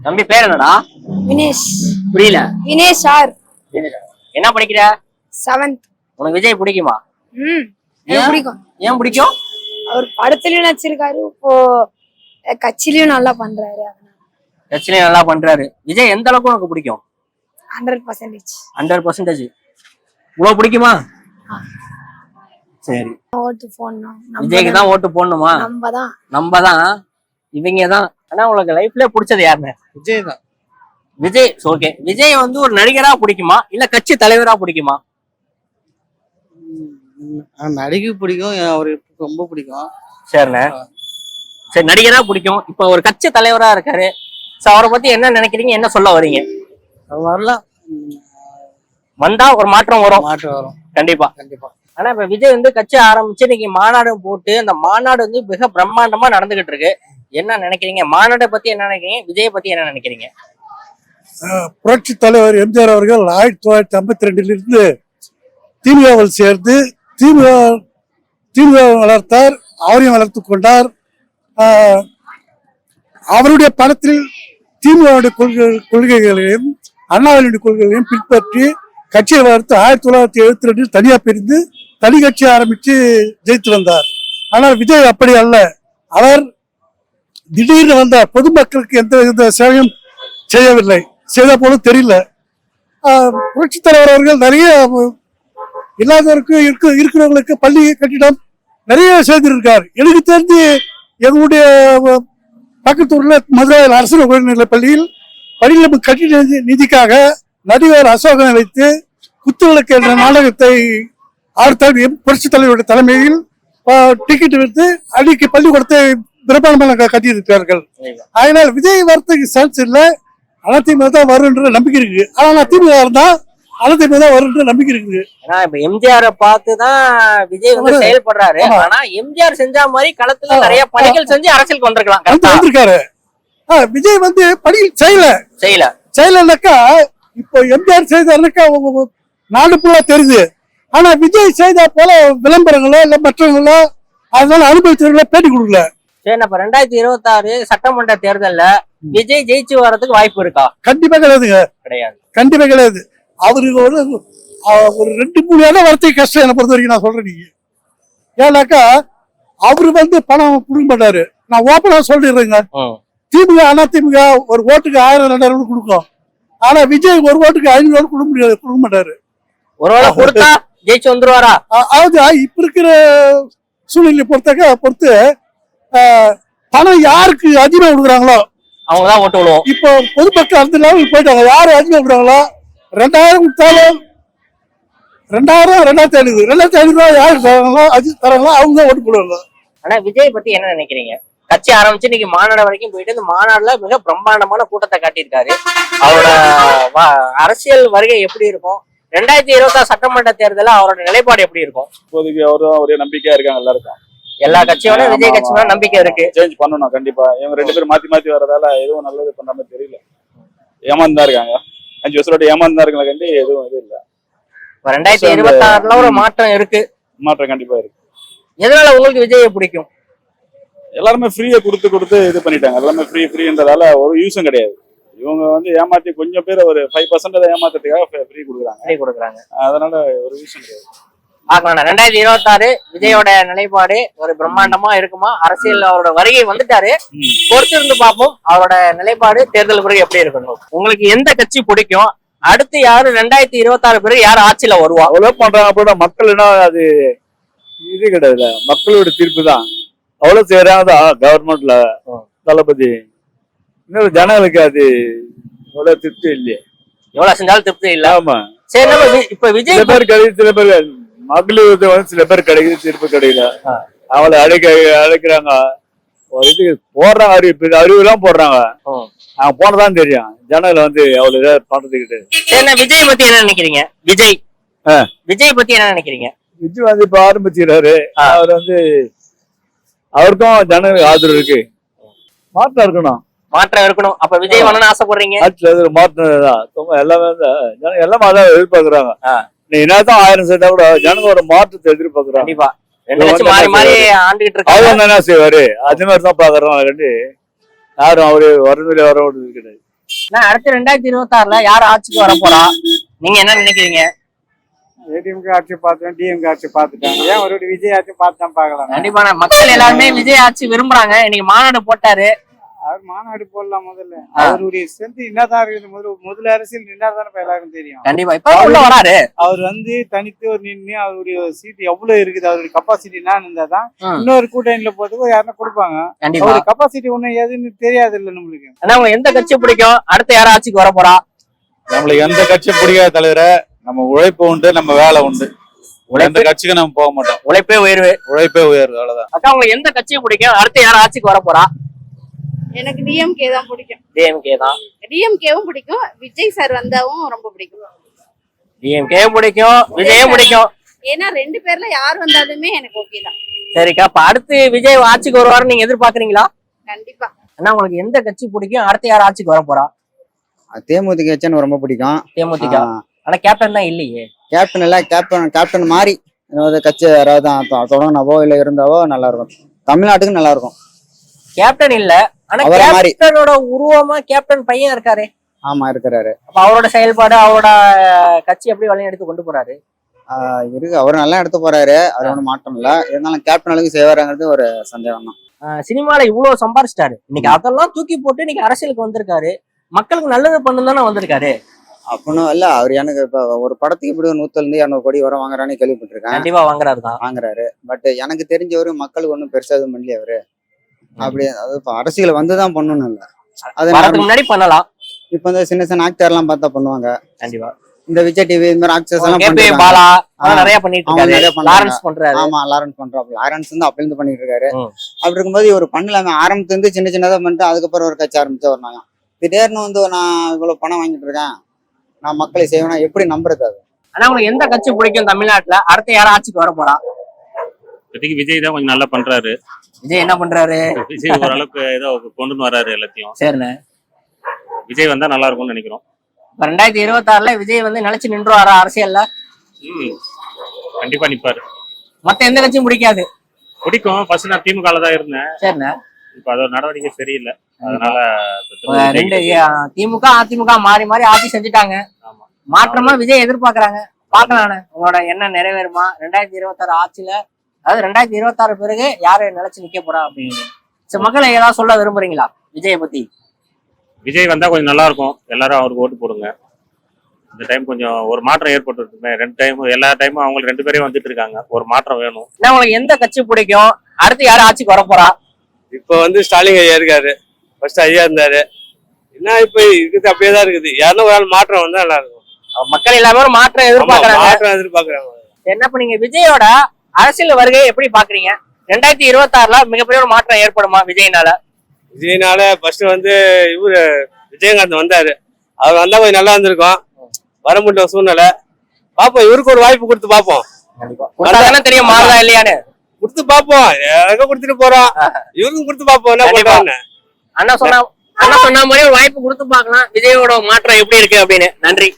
தம்பி பேர் என்னடா? வினேஷ். புரியல. வினேஷ் சார் என்ன படிக்கிற? செவன்த் உனக்கு விஜய் பிடிக்குமா? ம்? பிடிக்கும். ஏன் பிடிக்கும்? அவர் படத்துலயும் நடிச்சிருக்காரு இப்போ அஹ், கட்சியிலயும் நல்லா பண்றாரு கட்சியில நல்லா பண்றாரு. விஜய் எந்த அளவுக்கு உனக்கு பிடிக்கும்? ஹண்ட்ரட் பர்சன்டேஜ் ஹண்ட்ரட் பர்சன்டேஜ் இவ்வளவு பிடிக்குமா? சரி. ஓட்டு போடணும். விஜய்க்கு தான் ஓட்டு போடணுமா? நம்ம தான். நம்ம தான். இவங்க தான் ஆனா உனக்கு லைஃப்ல பிடிச்சது யாருன்னு விஜய் தான் விஜய் ஓகே விஜய் வந்து ஒரு நடிகரா பிடிக்குமா? இல்ல கட்சி தலைவரா பிடிக்குமா? நடிகை பிடிக்கும் அவருக்கு ரொம்ப பிடிக்கும். சரிண்ணே. சரி நடிகரா பிடிக்கும். இப்ப ஒரு கட்சி தலைவரா இருக்காரு. சோ அவரை பத்தி என்ன நினைக்கிறீங்க? என்ன சொல்ல வரீங்க? வரலாம். வந்தா ஒரு மாற்றம் வரும். மாற்றம் வரும். கண்டிப்பா. கண்டிப்பா. ஆனா இப்ப விஜய் வந்து கட்சி ஆரம்பிச்சு இன்னைக்கு மாநாடு போட்டு அந்த மாநாடு வந்து மிக பிரம்மாண்டமா நடந்துகிட்டு இருக்கு. என்ன நினைக்கிறீங்க? மாநாடை பத்தி என்ன நினைக்கிறீங்க? விஜயை பத்தி என்ன நினைக்கிறீங்க? புரட்சி தலைவர் எம்ஜிஆர் அவர்கள் ஆயிரத்தி தொள்ளாயிரத்தி ஐம்பத்தி ரெண்டிலிருந்து திமுகவில் சேர்ந்து திமுக திமுக வளர்த்தார் அவரையும் வளர்த்து கொண்டார். ஆஹ், அவருடைய படத்தில் திமுகவுடைய கொள்கை கொள்கைகளையும் அண்ணாவினுடைய கொள்கைகளையும் பின்பற்றி கட்சியை வளர்த்து ஆயிரத்தி தொள்ளாயிரத்தி எழுபத்தி ரெண்டில் தனியாக பிரிந்து தனி கட்சி ஆரம்பித்து ஜெயித்து வந்தார். ஆனால் விஜய் அப்படி அல்ல. அவர் திடீர்னு வந்த பொதுமக்களுக்கு எந்த வித சேவையும் செய்யவில்லை. செய்த போல தெரியல. புரட்சித் தலைவர் அவர்கள் நிறைய இல்லாதவருக்கு இருக்க இருக்கிறவங்களுக்கு பள்ளி கட்டிடம் நிறைய செய்திருக்கார். எனக்கு தெரிஞ்சு எங்களுடைய பக்கத்தூர்ல பக்கத்து மதுரை அரசு உயர்நிலை பள்ளியில் பள்ளியில் கட்டிட நிதி- நிதிக்காக நடிகர் அசோகனை வைத்து குத்துவிளக்கு என்ற நாடகத்தை ஆழ்த்தார் புரட்சித் தலைவருடைய தலைமையில் டிக்கெட் விட்டு அடிக்கு பள்ளிக்கூடத்தை பிரபலமாக கட்டியிருக்கிறார்கள். அதனால் விஜய் வரத்துக்கு சான்ஸ் இல்லை. அதிமுக தான் வரும்ன்ற நம்பிக்கை இருக்கு ஆனா திமுக இருந்தா அதிமுக தான் வரும்ன்ற நம்பிக்கை இருக்குது. ஏன்னா இப்ப எம்ஜிஆர் பார்த்து தான் விஜய் வந்து. செயல்படுறாரு. ஆனா எம்ஜிஆர் செஞ்ச மாதிரி களத்துல. நிறைய பணிகள் செஞ்சு வந்து கரெக்டா? வந்திருக்காரு. விஜய் வந்து பணியில் செய்யல. செய்யல. செய்யலனாக்கா இப்போ எம்ஜிஆர் செய்தாருனாக்கா நாடு ஃபுல்லா தெரியுது. ஆனா விஜய் செய்த போல விளம்பரங்களோ இல்ல மற்றவங்களோ அதனால அனுபவிச்சவங்களோ பேட்டி கொடுக்கல. சரி அப்ப ரெண்டாயிரத்தி இருபத்தி ஆறு சட்டமன்ற தேர்தல்ல விஜய் ஜெயிச்சு வர்றதுக்கு வாய்ப்பு இருக்கா? கண்டிப்பா கிடையாதுங்க. கிடையாது. கண்டிப்பா கிடையாது. அவருக்கு ஒரு ஒரு ரெண்டு மூணு இடம் வரத்துக்கு கஷ்டம் என்னை பொறுத்த வரைக்கும் நான் சொல்றேன் நீங்க. ஏன்னாக்கா அவரு வந்து பணம் கொடுக்க மாட்டாரு. நான் ஓப்பனா சொல்லிடுறேங்க. திமுக அண்ணா திமுக ஒரு ஓட்டுக்கு ஆயிரம் ரெண்டாயிரம் கொடுக்கும். ஆனா விஜய் ஒரு ஓட்டுக்கு ஐநூறு கொடுக்க முடியாது கொடுக்க மாட்டாரு. ஒருவேளை கொடுத்தா ஜெயிச்சு வந்துருவாரா அதாவது இப்ப இருக்கிற சூழ்நிலை பொறுத்தாக்க பொறுத்து பணம் யாருக்கு அதிகமா கொடுக்குறாங்களோ அவங்கதான் ஓட்டு விழுவோம். இப்போ பொதுமக்கள் அந்த லெவலுக்கு போயிட்டாங்க. யாரு அதிகமா கொடுக்குறாங்களோ ரெண்டாயிரம் கொடுத்தாலும் ரெண்டாயிரம் ரெண்டாயிரத்தி ஐநூறு ரெண்டாயிரத்தி ஐநூறு ரூபாய் யாரு தராங்களோ அது தராங்களோ அவங்க தான் ஓட்டு போடுவாங்க. ஆனா விஜய் பத்தி என்ன நினைக்கிறீங்க? கட்சி ஆரம்பிச்சு இன்னைக்கு மாநாடு வரைக்கும் போயிட்டு இந்த மாநாடுல மிக பிரம்மாண்டமான கூட்டத்தை காட்டியிருக்காரு. அவரோட அரசியல் வருகை எப்படி இருக்கும்? ரெண்டாயிரத்தி இருபத்தாறு சட்டமன்ற தேர்தலில் அவரோட நிலைப்பாடு எப்படி இருக்கும்? இப்போதைக்கு அவரும் ஒரே நம்பிக்கையா இருக்காங்க எல்லாருக்கும். எல்லா கட்சியோட விஜய் கட்சி மேல நம்பிக்கை இருக்கு. சேஞ்ச் பண்ணணும் கண்டிப்பா. இவங்க ரெண்டு பேரும் மாத்தி மாத்தி வர்றதால எதுவும் நல்லது பண்ற மாதிரி தெரியல. ஏமாந்து இருக்காங்க. அஞ்சு வருஷம் ஏமாந்து இருக்காங்க கண்டி எதுவும் இது இல்ல. ரெண்டாயிரத்தி இருபத்தி ஆறுல ஒரு மாற்றம் இருக்கு. மாற்றம் கண்டிப்பா இருக்கு. எதனால உங்களுக்கு விஜயை பிடிக்கும்? எல்லாருமே ஃப்ரீயா கொடுத்து கொடுத்து இது பண்ணிட்டாங்க. எல்லாமே ஃப்ரீ ஃப்ரீன்றதால ஒரு யூஸும் கிடையாது. இவங்க வந்து ஏமாத்தி கொஞ்சம் பேர் ஒரு ஃபைவ் பர்சன்ட் ஏமாத்துறதுக்காக ஃப்ரீ கொடுக்குறாங்க. விஜய் கொடுக்குறாங்க. அதனால ஒரு யூஸும் கிடையாது ரெண்டாயிரத்தி இருபத்தாறு விஜயோட நிலைப்பாடு ஒரு பிரம்மாண்டமா இருக்குமா? அரசியல் அவரோட வருகை வந்துட்டாரு. பொறுத்திருந்து பார்ப்போம். அவரோட நிலைப்பாடு தேர்தல் பிறகு எப்படி இருக்கணும்? உங்களுக்கு எந்த கட்சி பிடிக்கும்? அடுத்து யாரு ரெண்டாயிரத்தி இருபத்தாறு பிறகு யார் ஆட்சியில வருவா? அவ்வளவு பண்றாங்க அப்படின்னா மக்கள் என்ன அது இது கிடையாது மக்களோட தீர்ப்பு தான். அவ்வளவு செய்யறாங்க. கவர்மெண்ட்ல. தளபதி இன்னும் ஜனங்களுக்கு அது அவ்வளவு திருப்தி இல்லையே. எவ்வளவு செஞ்சாலும் திருப்தி இல்ல. ஆமா. சரி நம்ம இப்ப சில விஜய் பேர் கிடைக்குது சில பேர் மகளிர் வந்து சில பேர் கிடைக்குது தீர்ப்பு கிடைக்கல. அவளை அழைக்க அழைக்கிறாங்க. ஒரு இது போடுறாங்க அறிவு அறிவு எல்லாம் போடுறாங்க. அவங்க போனதான் தெரியும். ஜனங்களை வந்து அவ்வளவு இதாக பண்றது கிடையாது சரி விஜய் பத்தி என்ன நினைக்கிறீங்க? விஜய். விஜய் பத்தி என்ன நினைக்கிறீங்க? விஜய் வந்து இப்ப ஆரம்பிச்சுக்கிறாரு. அவர் வந்து அவருக்கும் ஜனங்களுக்கு ஆதரவு இருக்கு. மாற்றம் இருக்கணும். மாற்றம் இருக்கணும் அப்ப விஜய் வரணும்னு ஆசைப்படுறீங்க? மாற்றம் தான் எல்லாமே ஜனங்க எல்லாமே அதான் எதிர்பார்க்கறாங்க. நீ என்னதான் ஆயிரம் சேர்த்தா கூட ஜனங்களோட மாற்றத்தை எதிர்பார்க்கறாங்க. கண்டிப்பா. மாறி என்ன மாறி செய்வாரு? ஆண்டுகிட்டு அவர் இருக்காங்க வந்து என்ன செய்வாரு? அது மாதிரி தான் பாக்குறோம் கண்டி யாரும் அவரு வரதுல வர விடுறது கிடையாது. நான் அடுத்து ரெண்டாயிரத்தி இருபத்தி ஆறுல யார் ஆட்சிக்கு வர போறா? நீங்க என்ன நினைக்கிறீங்க? ஏடிஎம்கே ஆட்சி பார்த்தேன் டிஎம்கே ஆட்சி பார்த்துட்டேன் ஏன் ஒரு விஜய் ஆட்சி பார்த்து தான் பார்க்கலாம் கண்டிப்பா மக்கள் எல்லாருமே விஜய் ஆட்சி விரும்புறாங்க. இன்னைக்கு மாநாடு போட்டாரு. அவர் மாநாடு போடலாம் முதல்ல. அவருடைய ஸ்ட்ரென்த் என்னதான் இருக்குது முதல்ல முதல்ல அரசியல் நின்னாதான் எல்லாருக்கும் தெரியும். கண்டிப்பா. இப்ப உள்ள வராரு. அவர் வந்து தனித்து ஒரு நின்று அவருடைய சீட் எவ்வளவு இருக்குது அவருடைய கப்பாசிட்டி என்ன இருந்தாதான். இன்னொரு கூட்டணியில போறதுக்கு யாருன்னா கொடுப்பாங்க. கண்டிப்பா. அவருடைய கப்பாசிட்டி ஒண்ணு எதுன்னு தெரியாது இல்ல நம்மளுக்கு. ஆனா உங்களுக்கு எந்த கட்சி பிடிக்கும்? அடுத்து யார் ஆட்சிக்கு வர போறா? நம்மளுக்கு எந்த கட்சியும் பிடிக்காத தலைவர நம்ம உழைப்பு உண்டு நம்ம வேலை உண்டு. எந்த கட்சிக்கும் நம்ம போக மாட்டோம். உழைப்பே உயர்வு. உழைப்பே உயர்வு அவ்வளவுதான். அக்கா உங்களுக்கு எந்த கட்சியை பிடிக்கும்? அடுத்து யார் ஆட்சிக்கு வர போறா? எனக்கு டிஎம்கே தான் பிடிக்கும். டிஎம்கே தான்? டிஎம்கேவும் பிடிக்கும். விஜய் சார் வந்தாவும் ரொம்ப பிடிக்கும். டிஎம்கே பிடிக்கும். விஜயும் பிடிக்கும். ஏன்னா ரெண்டு பேர்ல யார் வந்தாலுமே எனக்கு ஓகே தான். சரிக்கா இப்ப அடுத்து விஜய் ஆட்சிக்கு வருவாரு நீங்க எதிர்பார்க்கறீங்களா? கண்டிப்பா. அண்ணா உங்களுக்கு எந்த கட்சி பிடிக்கும்? அடுத்து யார் ஆட்சிக்கு வர போறா? தேமுதிக எனக்கு ரொம்ப பிடிக்கும். தேமுதிக. ஆனா கேப்டன் தான் இல்லையே. கேப்டன் இல்ல கேப்டன் கேப்டன் மாதிரி ஏதாவது கட்சி யாராவது தொடங்கினவோ இல்ல இருந்தாவோ நல்லா இருக்கும். தமிழ்நாட்டுக்கு நல்லா இருக்கும். கேப்டன் இல்ல. ஆனா அவரை. கேப்டனோட உருவமா கேப்டன் பையன் இருக்காரு. ஆமா இருக்கிறாரு. அப்ப அவரோட செயல்பாடு அவரோட கட்சி எப்படி வழி எடுத்து கொண்டு போறாரு? இருக்கு. அவர் நல்லா எடுத்து போறாரு. அது ஒன்றும் மாற்றம் இல்ல. இருந்தாலும் கேப்டன் அளவுக்கு செய்வாருங்கிறது ஒரு சந்தேகம் தான். சினிமால இவ்வளவு சம்பாரிச்சிட்டாரு. இன்னைக்கு அதெல்லாம் தூக்கி போட்டு இன்னைக்கு அரசியலுக்கு வந்திருக்காரு. மக்களுக்கு நல்லது பண்ணு தானே வந்திருக்காரு. அப்படின்னும் இல்ல அவர் எனக்கு இப்ப ஒரு படத்துக்கு இப்படி நூத்துல இருந்து இரநூறு கோடி வர வாங்குறான்னு கேள்விப்பட்டிருக்கேன். கண்டிப்பா வாங்குறாரு தான். வாங்குறாரு. பட் எனக்கு தெரிஞ்சவரு மக்களுக்கு ஒன்றும் பெருசா எதுவும் பண்ணலையே அவரு. அப்படி அது இப்ப அரசியல் வந்துதான் பண்ணணும் இல்ல. அது. முன்னாடி பண்ணலாம். இப்ப இந்த சின்ன சின்ன ஆக்டர் எல்லாம் பார்த்தா பண்ணுவாங்க. கண்டிப்பா. இந்த விஜய் டிவி இந்த மாதிரி ஆக்டர்ஸ் எல்லாம். பாலா. நிறைய பண்ணிட்டு இருக்காரு. லாரன்ஸ் பண்றாரு. ஆமா லாரன்ஸ் பண்றாப்ல லாரன்ஸ் வந்து அப்பல இருந்து பண்ணிட்டு இருக்காரு. அப்படி இருக்கும்போது இவர் பண்ணலாம. ஆரம்பத்துல இருந்து சின்ன சின்னதா பண்ணிட்டு அதுக்கப்புறம் ஒரு கட்சி ஆரம்பிச்சு வந்தாங்க திடீர்னு வந்து நான் இவ்வளவு பணம் வாங்கிட்டு இருக்கேன். நான் மக்களை செய்வேனா? எப்படி நம்புறது அது? ஆனா உங்களுக்கு எந்த கட்சி பிடிக்கும் தமிழ்நாட்டுல? அடுத்து யாரும் ஆட்சிக்கு வர போறா. இப்போதைக்கு விஜய் தான் கொஞ்சம் நல்லா பண்றாரு. விஜய் என்ன பண்றாரு? விஜய் ஓரளவுக்கு ஏதோ கொண்டு வராரு எல்லாத்தையும். சரிண்ணே. விஜய் வந்தா நல்லா இருக்கும்னு நினைக்கிறோம். ரெண்டாயிரத்தி இருபத்தி ஆறுல விஜய் வந்து நிலைச்சு நின்றுவாரா அரசியல்ல? ம். கண்டிப்பா நிப்பாரு. மத்த எந்த கட்சியும் பிடிக்காது. பிடிக்கும். ஃபர்ஸ்ட் நான் திமுக தான் இருந்தேன். சரிண்ணே. இப்ப அதோட நடவடிக்கை சரியில்லை. அதனால ரெண்டு திமுக அதிமுக மாறி மாறி ஆட்சி செஞ்சுட்டாங்க. மாற்றமா விஜய் எதிர்பார்க்கறாங்க. பாக்கலாண்ணே உங்களோட எண்ணம் நிறைவேறுமா? ரெண்டாயிரத்தி இருபத்தாறு ஆட்சியில அதாவது ரெண்டாயிரத்தி இருபத்தாறு பிறகு யாரு நிலைச்சு நிக்க போறா அப்படின்னு. சரி மக்களை ஏதாவது சொல்ல விரும்புறீங்களா? விஜயை பத்தி. விஜய் வந்தா கொஞ்சம் நல்லா இருக்கும். எல்லாரும் அவருக்கு ஓட்டு போடுங்க. இந்த டைம் கொஞ்சம் ஒரு மாற்றம் ஏற்பட்டு ரெண்டு டைம் எல்லா டைமும் அவங்க ரெண்டு பேரையும் வந்துட்டு இருக்காங்க. ஒரு மாற்றம் வேணும். என்ன உங்களுக்கு எந்த கட்சி பிடிக்கும்? அடுத்து யாரு ஆட்சிக்கு வர போறா இப்ப வந்து ஸ்டாலின் ஐயா இருக்காரு. ஃபர்ஸ்ட் ஐயா இருந்தாரு. என்ன இப்ப இருக்குது அப்படியே தான் இருக்குது. யாருன்னா ஒரு ஆள் மாற்றம் வந்தா நல்லா இருக்கும். மக்கள் எல்லாமே ஒரு மாற்றம் எதிர்பார்க்கறாங்க. மாற்றம் எதிர்பார்க்கறாங்க. என்ன இப்ப நீங்க விஜயோட அரசியல் வருகையை எப்படி பாக்குறீங்க? ரெண்டாயிரத்தி இருபத்தி ஆறுல மிகப்பெரிய ஒரு மாற்றம் ஏற்படுமா விஜய்னால? விஜய்னால ஃபர்ஸ்ட் வந்து இவரு விஜயகாந்த் வந்தாரு. அவர் வந்தா கொஞ்சம் நல்லா இருந்திருக்கும். வர முடியல சூழ்நிலை. பாப்போம் இவருக்கு ஒரு வாய்ப்பு கொடுத்து பாப்போம். தெரியும் மாறுதா இல்லையான்னு? கொடுத்து பாப்போம். எங்க கொடுத்துட்டு போறோம்? இவருக்கும் கொடுத்து பாப்போம் என்ன. பண்றாங்க அண்ணா சொன்னா அண்ணா சொன்ன மாதிரி ஒரு வாய்ப்பு கொடுத்து பார்க்கலாம். விஜயோட மாற்றம் எப்படி இருக்கு அப்படின்னு. நன்றி.